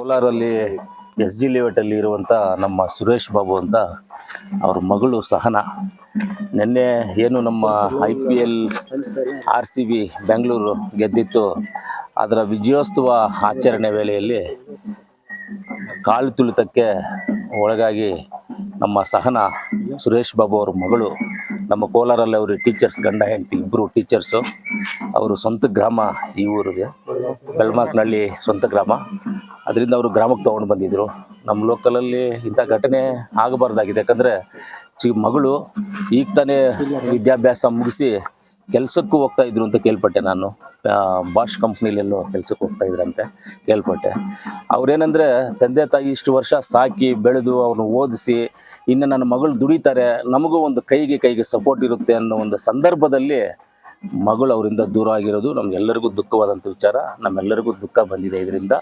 ಕೋಲಾರಲ್ಲಿ S G ಲೇಔಟಲ್ಲಿ ಇರುವಂಥ ನಮ್ಮ ಸುರೇಶ್ ಬಾಬು ಅಂತ ಅವ್ರ ಮಗಳು ಸಹನ. ನಿನ್ನೆ ಏನು ನಮ್ಮ I P L R C B Bengaluru ಗೆದ್ದಿತ್ತು. ಅದರ ವಿಜಯೋತ್ಸವ ಆಚರಣೆ ವೇಳೆಯಲ್ಲಿ ಕಾಲು ತುಳಿತಕ್ಕೆ ಒಳಗಾಗಿ ನಮ್ಮ ಸಹನ ಸುರೇಶ್ ಬಾಬು ಅವ್ರ ಮಗಳು, ನಮ್ಮ ಕೋಲಾರಲ್ಲಿ ಅವರು ಟೀಚರ್ಸ್ ಗಂಡ, ಹೆಂಡತಿ ಇಬ್ಬರು ಟೀಚರ್ಸು ಅವರು ಸ್ವಂತ ಗ್ರಾಮ ಈ ಊರಿಗೆ ಬೆಳ್ಮಾಕ್ನಳ್ಳಿ ಸ್ವಂತ ಗ್ರಾಮ. ಅದರಿಂದ ಅವರು ಗ್ರಾಮಕ್ಕೆ ತೊಗೊಂಡು ಬಂದಿದ್ದರು ನಮ್ಮ ಲೋಕಲಲ್ಲಿ ಇಂಥ ಘಟನೆ ಆಗಬಾರ್ದಾಗಿದೆ. ಯಾಕಂದರೆ ಚಿ ಮಗಳು ಈಗ ತಾನೇ ವಿದ್ಯಾಭ್ಯಾಸ ಮುಗಿಸಿ ಕೆಲಸಕ್ಕೂ ಹೋಗ್ತಾ ಇದ್ರು ಅಂತ ಕೇಳ್ಪಟ್ಟೆ ನಾನು. ಬಾಷ್ ಕಂಪ್ನಿಲೆಲ್ಲೋ ಕೆಲಸಕ್ಕೆ ಹೋಗ್ತಾ ಇದ್ರಂತೆ ಕೇಳ್ಪಟ್ಟೆ. ಅವ್ರೇನಂದರೆ ತಂದೆ ತಾಯಿ ಇಷ್ಟು ವರ್ಷ ಸಾಕಿ ಬೆಳೆದು ಅವ್ರನ್ನ ಓದಿಸಿ ಇನ್ನು ನನ್ನ ಮಗಳು ದುಡಿತಾರೆ, ನಮಗೂ ಒಂದು ಕೈಗೆ ಕೈಗೆ ಸಪೋರ್ಟ್ ಇರುತ್ತೆ ಅನ್ನೋ ಒಂದು ಸಂದರ್ಭದಲ್ಲಿ ಮಗಳು ಅವರಿಂದ ದೂರ ಆಗಿರೋದು ನಮಗೆಲ್ಲರಿಗೂ ದುಃಖವಾದಂಥ ವಿಚಾರ. ನಮ್ಮೆಲ್ಲರಿಗೂ ದುಃಖ ಬಂದಿದೆ ಇದರಿಂದ.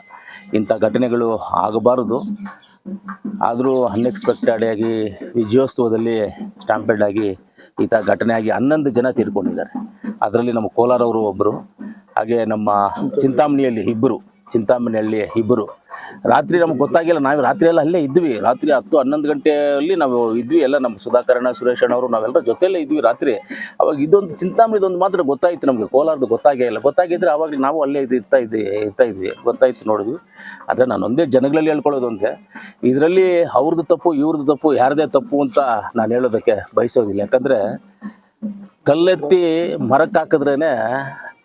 ಇಂಥ ಘಟನೆಗಳು ಆಗಬಾರದು. ಆದರೂ ಅನ್ಎಕ್ಸ್ಪೆಕ್ಟೆಡ್ ಆಗಿ ವಿಜಯೋತ್ಸವದಲ್ಲಿ ಸ್ಟಾಂಪೆಡ್ ಆಗಿ ಈ ಥರ ಘಟನೆ ಆಗಿ ಹನ್ನೊಂದು ಜನ ತೀರ್ಕೊಂಡಿದ್ದಾರೆ. ಅದರಲ್ಲಿ ನಮ್ಮ ಕೋಲಾರವರು ಒಬ್ಬರು ಹಾಗೆ ನಮ್ಮ ಚಿಂತಾಮಣಿಯಲ್ಲಿ ಇಬ್ಬರು ಚಿಂತಾಮಣಿಯಲ್ಲಿ ಇಬ್ಬರು ರಾತ್ರಿ ನಮ್ಗೆ ಗೊತ್ತಾಗಿಲ್ಲ, ನಾವು ರಾತ್ರಿ ಎಲ್ಲ ಅಲ್ಲೇ ಇದ್ವಿ. ರಾತ್ರಿ ಹತ್ತು, ಹನ್ನೊಂದು ಗಂಟೆಯಲ್ಲಿ ನಾವು ಇದ್ವಿ, ಎಲ್ಲ ನಮ್ಮ ಸುಧಾಕರಣ ಸುರೇಶ್ ಅಣ್ಣವರು ನಾವೆಲ್ಲರ ಜೊತೆಯಲ್ಲೇ ಇದ್ವಿ ರಾತ್ರಿ. ಅವಾಗ ಇದೊಂದು ಚಿಂತಾಮಣಿದೊಂದು ಮಾತ್ರ ಗೊತ್ತಾಯಿತು ನಮಗೆ, ಕೋಲಾರದು ಗೊತ್ತಾಗೇ ಇಲ್ಲ. ಗೊತ್ತಾಗಿದ್ರೆ ಅವಾಗ ನಾವು ಅಲ್ಲೇ ಇದು ಇರ್ತಾ ಇದ್ವಿ ಇರ್ತಾ ಇದ್ವಿ, ಗೊತ್ತಾಯ್ತು ನೋಡಿದ್ವಿ. ಆದರೆ ನಾನು ಒಂದೇ ಜನಗಳಲ್ಲಿ ಹೇಳ್ಕೊಳ್ಳೋದು ಅಂತೆ ಇದರಲ್ಲಿ ಅವ್ರದ್ದು ತಪ್ಪು ಇವ್ರದ್ದು ತಪ್ಪು, ಯಾರದೇ ತಪ್ಪು ಅಂತ ನಾನು ಹೇಳೋದಕ್ಕೆ ಬಯಸೋದಿಲ್ಲ. ಯಾಕಂದರೆ ಕಲ್ಲೆತ್ತಿ ಮರಕ್ಕೆ ಹಾಕಿದ್ರೇ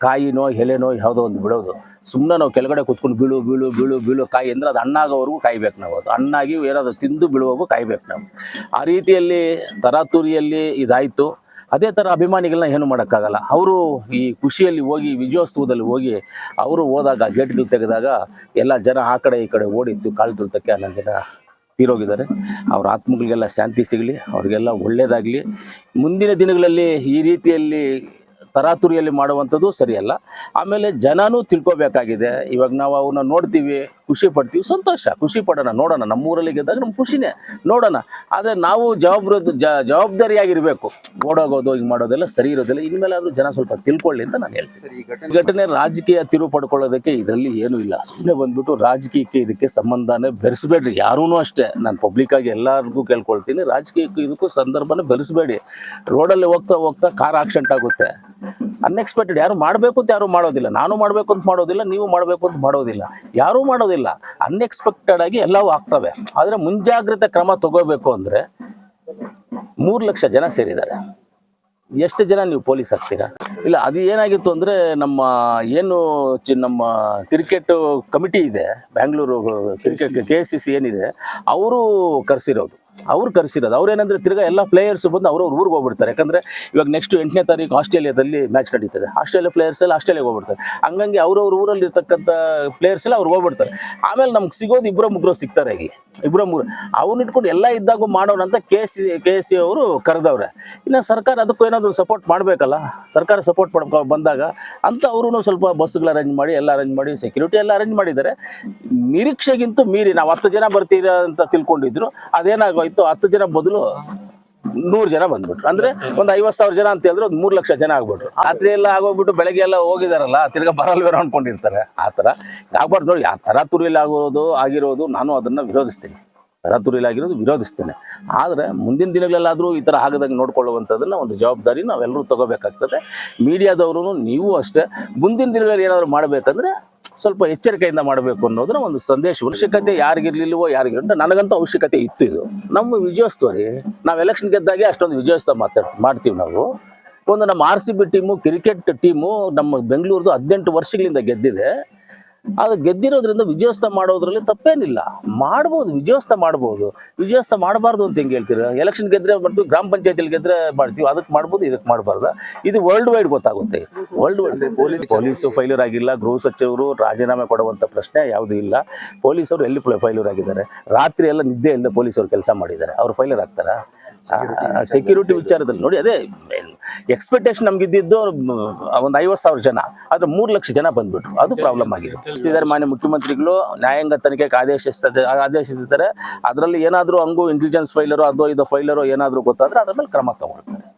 ಕಾಯಿನೋ, ಎಲೆನೋ ಯಾವುದೋ ಒಂದು ಬಿಡೋದು. ಸುಮ್ಮನೆ ನಾವು ಕೆಳಗಡೆ ಕುತ್ಕೊಂಡು ಬೀಳು ಬೀಳು ಬೀಳು ಬೀಳು ಕಾಯಿ, ಅಂದರೆ ಅದು ಹಣ್ಣಾಗೋವರೆಗೂ ಕಾಯ್ಬೇಕು ನಾವು ಅದು. ಹಣ್ಣಾಗಿ ಏನಾದರೂ ತಿಂದು ಬೀಳುವಾಗೂ ಕಾಯ್ಬೇಕು ನಾವು. ಆ ರೀತಿಯಲ್ಲಿ ತರಾತುರಿಯಲ್ಲಿ ಇದಾಯಿತು. ಅದೇ ಥರ ಅಭಿಮಾನಿಗಳನ್ನ ಏನು ಮಾಡೋಕ್ಕಾಗಲ್ಲ. ಅವರು ಈ ಖುಷಿಯಲ್ಲಿ ಹೋಗಿ, ವಿಜಯೋತ್ಸವದಲ್ಲಿ ಹೋಗಿ, ಅವರು ಹೋದಾಗ ಗೇಟ್ಗಳು ತೆಗೆದಾಗ ಎಲ್ಲ ಜನ ಆ ಕಡೆ ಈ ಕಡೆ ಓಡಿತ್ತು ಕಾಲು ತುಳಿತಕ್ಕೆ ಅನ್ನೋ ಜನ ತೀರೋಗಿದ್ದಾರೆ. ಅವ್ರ ಆತ್ಮಗಳಿಗೆಲ್ಲ ಶಾಂತಿ ಸಿಗಲಿ, ಅವ್ರಿಗೆಲ್ಲ ಒಳ್ಳೆಯದಾಗಲಿ ಮುಂದಿನ ದಿನಗಳಲ್ಲಿ ಈ ರೀತಿಯಲ್ಲಿ ತರಾತುರಿಯಲ್ಲಿ ಮಾಡುವಂಥದ್ದು ಸರಿಯಲ್ಲ. ಆಮೇಲೆ ಜನನೂ ತಿಳ್ಕೊಬೇಕಾಗಿದೆ. ಇವಾಗ ನಾವು ಅವನ್ನ ನೋಡ್ತೀವಿ ಖುಷಿ ಪಡ್ತೀವಿ ಸಂತೋಷ ಖುಷಿ ಪಡೋಣ ನೋಡೋಣ. ನಮ್ಮೂರಲ್ಲಿ ಗೆದ್ದಾಗ ನಮ್ಮ ಖುಷಿನೇ ನೋಡೋಣ. ಆದರೆ ನಾವು ಜವಾಬ್ದಾರಿ ಜ ಜವಾಬ್ದಾರಿಯಾಗಿರಬೇಕು. ಓಡೋಗೋದು ಹಿಂಗೆ ಮಾಡೋದೆಲ್ಲ ಸರಿ ಇರೋದಿಲ್ಲ. ಇನ್ಮೇಲೆ ಆದರೂ ಜನ ಸ್ವಲ್ಪ ತಿಳ್ಕೊಳ್ಳಿ ಅಂತ ನಾನು ಹೇಳ್ತೀನಿ. ಘಟನೆ ರಾಜಕೀಯ ತಿರುವು ಪಡ್ಕೊಳ್ಳೋದಕ್ಕೆ ಇದರಲ್ಲಿ ಏನೂ ಇಲ್ಲ. ಸುಮ್ಮನೆ ಬಂದ್ಬಿಟ್ಟು ರಾಜಕೀಯಕ್ಕೆ ಇದಕ್ಕೆ ಸಂಬಂಧನೇ ಬೆರೆಸಬೇಡ್ರಿ. ಯಾರೂ ಅಷ್ಟೇ. ನಾನು ಪಬ್ಲಿಕ್ಕಾಗಿ ಎಲ್ಲರಿಗೂ ಕೇಳ್ಕೊಳ್ತೀನಿ. ರಾಜಕೀಯಕ್ಕೂ ಇದಕ್ಕೂ ಸಂದರ್ಭನೇ ಬೆರೆಸಬೇಡಿ. ರೋಡಲ್ಲಿ ಹೋಗ್ತಾ ಹೋಗ್ತಾ ಕಾರ್ ಆಕ್ಸಿಡೆಂಟ್ ಆಗುತ್ತೆ. ಅನ್ಎಕ್ಸ್ಪೆಕ್ಟೆಡ್ ಯಾರು ಮಾಡಬೇಕು ಅಂತ ಯಾರು ಮಾಡೋದಿಲ್ಲ. ನಾನು ಮಾಡಬೇಕು ಅಂತ ಮಾಡೋದಿಲ್ಲ, ನೀವು ಮಾಡಬೇಕು ಅಂತ ಮಾಡೋದಿಲ್ಲ. ಯಾರೂ ಮಾಡೋದಿಲ್ಲ. ಅನ್ಎಕ್ಸ್ಪೆಕ್ಟೆಡ್ ಆಗಿ ಎಲ್ಲವೂ ಆಗ್ತವೆ. ಆದರೆ ಮುಂಜಾಗ್ರತೆ ಕ್ರಮ ತಗೋಬೇಕು ಅಂದರೆ ಮೂರು ಲಕ್ಷ ಜನ ಸೇರಿದ್ದಾರೆ. ಎಷ್ಟು ಜನ ನೀವು ಪೊಲೀಸ್ ಆಗ್ತೀರಾ? ಇಲ್ಲ, ಅದು ಏನಾಗಿತ್ತು ಅಂದರೆ ನಮ್ಮ ಏನು ನಮ್ಮ ಕ್ರಿಕೆಟ್ ಕಮಿಟಿ ಇದೆ Bangalore cricket K C C ಏನಿದೆ, ಅವರು ಕರೆಸಿರೋದು. ಅವ್ರು ಕರೆಸಿರೋದು. ಅವ್ರೇನಂದ್ರೆ ತಿರ್ಗಾ ಎಲ್ಲ ಪ್ಲೇಯರ್ಸ್ ಬಂದು ಅವ್ರವ್ರ ಊರಿಗೆ ಹೋಗ್ಬಿಡ್ತಾರೆ. ಯಾಕಂದ್ರೆ ಇವಾಗ ನೆಕ್ಸ್ಟ್ ಎಂಟನೇ ತಾರೀಕು ಆಸ್ಟ್ರೇಲಿಯಾದಲ್ಲಿ ಮ್ಯಾಚ್ ನಡೀತದೆ. ಆಸ್ಟ್ರೇಲಿಯಾ ಪ್ಲೇಯರ್ಸ್ ಎಲ್ಲ ಆಸ್ಟ್ರೇಲಿಯಾಗೆ ಹೋಗ್ಬಿಡ್ತಾರೆ. ಹಂಗಾಗಿ ಅವ್ರವ್ರ ಊರಲ್ಲಿ ಇರ್ತಕ್ಕಂಥ ಪ್ಲೇಯರ್ಸ್ ಎಲ್ಲ ಅವ್ರು ಹೋಗ್ಬಿಡ್ತಾರೆ. ಆಮೇಲೆ ನಮ್ಗೆ ಸಿಗೋದು ಇಬ್ಬರ ಮುಗ್ರು ಸಿಗ್ತಾರೆ ಇಲ್ಲಿ. ಇಬ್ಬರ ಮೂರು ಅವ್ರನ್ನ ಇಟ್ಕೊಂಡು ಎಲ್ಲ ಇದ್ದಾಗೂ ಮಾಡೋಣ ಅಂತ ಕೆ ಸಿ ಕೆ ಸಿ ಅವರು ಕರೆದವ್ರೆ. ಇನ್ನು ಸರ್ಕಾರ ಅದಕ್ಕೂ ಏನಾದರೂ ಸಪೋರ್ಟ್ ಮಾಡಬೇಕಲ್ಲ? ಸರ್ಕಾರ ಸಪೋರ್ಟ್ ಮಾಡ್ಕೊ ಬಂದಾಗ ಅಂತ ಅವರು ಸ್ವಲ್ಪ ಬಸ್ಗಳು ಅರೇಂಜ್ ಮಾಡಿ, ಎಲ್ಲ ಅರೇಂಜ್ ಮಾಡಿ ಸೆಕ್ಯೂರಿಟಿ ಎಲ್ಲ ಅರೇಂಜ್ ಮಾಡಿದ್ದಾರೆ. ನಿರೀಕ್ಷೆಗಿಂತ ಮೀರಿ ನಾವು ಹತ್ತು ಜನ ಬರ್ತೀರ ಅಂತ ತಿಳ್ಕೊಂಡಿದ್ರು. ಅದೇನಾಗೋಯ್ತು ಹತ್ತು ಜನ ಬದಲು ನೂರು ಜನ ಬಂದ್ಬಿಟ್ರು. ಅಂದ್ರೆ ಒಂದು ಐವತ್ತು ಸಾವಿರ ಜನ ಅಂತ ಹೇಳಿದ್ರೆ ಒಂದು ಮೂರ್ ಲಕ್ಷ ಜನ ಆಗ್ಬಿಟ್ರು. ರಾತ್ರಿ ಎಲ್ಲ ಆಗೋಗ್ಬಿಟ್ಟು ಬೆಳಗ್ಗೆ ಎಲ್ಲ ಹೋಗಿದಾರಲ್ಲ, ತಿರ್ಗಾ ಬರಲ್ವೇನೋ ಅನ್ಕೊಂಡಿರ್ತಾರೆ. ಆ ಥರ ಆಗ್ಬಾರ್ದು ನೋಡಿ, ಆ ತುರಿಲಿ ಆಗೋದು ಆಗಿರೋದು ನಾನು ಅದನ್ನ ವಿರೋಧಿಸ್ತೀನಿ. ಆಗಿರೋದು ವಿರೋಧಿಸ್ತೇನೆ. ಆದ್ರೆ ಮುಂದಿನ ದಿನಗಳಲ್ಲಾದರೂ ಈ ಥರ ಆಗದಂಗೆ ನೋಡ್ಕೊಳ್ಳುವಂಥದ್ದನ್ನು ಒಂದು ಜವಾಬ್ದಾರಿ ನಾವೆಲ್ಲರೂ ತಗೋಬೇಕಾಗ್ತದೆ. ಮೀಡಿಯಾದವರು ನೀವು ಅಷ್ಟೇ. ಮುಂದಿನ ದಿನಗಳಲ್ಲಿ ಏನಾದರೂ ಮಾಡಬೇಕಂದ್ರೆ ಸ್ವಲ್ಪ ಎಚ್ಚರಿಕೆಯಿಂದ ಮಾಡಬೇಕು ಅನ್ನೋದನ್ನ ಒಂದು ಸಂದೇಶ. ಅವಶ್ಯಕತೆ ಯಾರಿಗಿರ್ಲಿಲ್ವೋ ಯಾರಿಗಿರೋ ನನಗಂತೂ ಅವಶ್ಯಕತೆ ಇತ್ತು ಇದು. ನಮ್ಮ ವಿಜಯೋತ್ಸವ ನಾವು ಎಲೆಕ್ಷನ್ ಗೆದ್ದಾಗೆ ಅಷ್ಟೊಂದು ವಿಜಯೋತ್ಸವ ಮಾತಾಡ್ತೀವಿ ಮಾಡ್ತೀವಿ ನಾವು. ಒಂದು ನಮ್ಮ R C B team cricket team ನಮ್ಮ ಬೆಂಗಳೂರದು ಹದಿನೆಂಟು ವರ್ಷಗಳಿಂದ ಗೆದ್ದಿದೆ. ಅದು ಗೆದ್ದಿರೋದ್ರಿಂದ ವಿಜಯೋತ್ಸವ ಮಾಡೋದ್ರಲ್ಲಿ ತಪ್ಪೇನಿಲ್ಲ. ಮಾಡ್ಬೋದು ವಿಜಯೋತ್ಸವ ಮಾಡ್ಬೋದು. ವಿಜಯೋತ್ಸವ ಮಾಡಬಾರ್ದು ಅಂತ ಹೆಂಗೆ ಹೇಳ್ತೀರಾ? ಎಲೆಕ್ಷನ್ ಗೆದ್ರೆ ಮಾಡ್ತೀವಿ ಗ್ರಾಮ ಪಂಚಾಯತಿಲಿ ಗೆದ್ರೆ ಮಾಡ್ತೀವಿ. ಅದಕ್ಕೆ ಮಾಡ್ಬೋದು ಇದಕ್ಕೆ ಮಾಡಬಾರ್ದ. ಇದು ವರ್ಲ್ಡ್ ವೈಡ್ ಗೊತ್ತಾಗುತ್ತೆ. World wide police police failure ಆಗಿಲ್ಲ ಗೃಹ ಸಚಿವರು ರಾಜೀನಾಮೆ ಕೊಡುವಂಥ ಪ್ರಶ್ನೆ ಯಾವುದೂ ಇಲ್ಲ. ಪೊಲೀಸರು ಎಲ್ಲಿ ಫೈಲ್ಯೂರ್ ಆಗಿದ್ದಾರೆ? ರಾತ್ರಿ ಎಲ್ಲ ನಿದ್ದೆ ಇಲ್ಲದೆ ಪೊಲೀಸರು ಕೆಲಸ ಮಾಡಿದ್ದಾರೆ. ಅವ್ರು ಫೈಲರ್ ಆಗ್ತಾರಾ? ಸೆಕ್ಯೂರಿಟಿ ವಿಚಾರದಲ್ಲಿ. ನೋಡಿ ಅದೇ ಎಕ್ಸ್ಪೆಕ್ಟೇಷನ್ ನಮ್ಗಿದ್ದಿದ್ದು ಒಂದು ಐವತ್ತು ಸಾವಿರ ಜನ. ಆದರೆ ಮೂರು ಲಕ್ಷ ಜನ ಬಂದ್ಬಿಟ್ರು. ಅದು ಪ್ರಾಬ್ಲಮ್ ಆಗಿದೆ. ಇದ್ದಾರೆ ಮಾನ್ಯ ಮುಖ್ಯಮಂತ್ರಿಗಳು. ನ್ಯಾಯಾಂಗ ತನಿಖೆಗೆ ಆದೇಶಿಸ್ತದೆ ಆದೇಶಿಸಿದ್ದಾರೆ ಅದರಲ್ಲಿ ಏನಾದರೂ ಹಂಗು ಇಂಟೆಲಿಜೆನ್ಸ್ ಫೈಲರು ಅದೋ ಇದು ಫೈಲರು ಏನಾದರೂ ಗೊತ್ತಾದ್ರೆ ಅದ್ರ ಮೇಲೆ ಕ್ರಮ ತಗೊಳ್ತಾರೆ.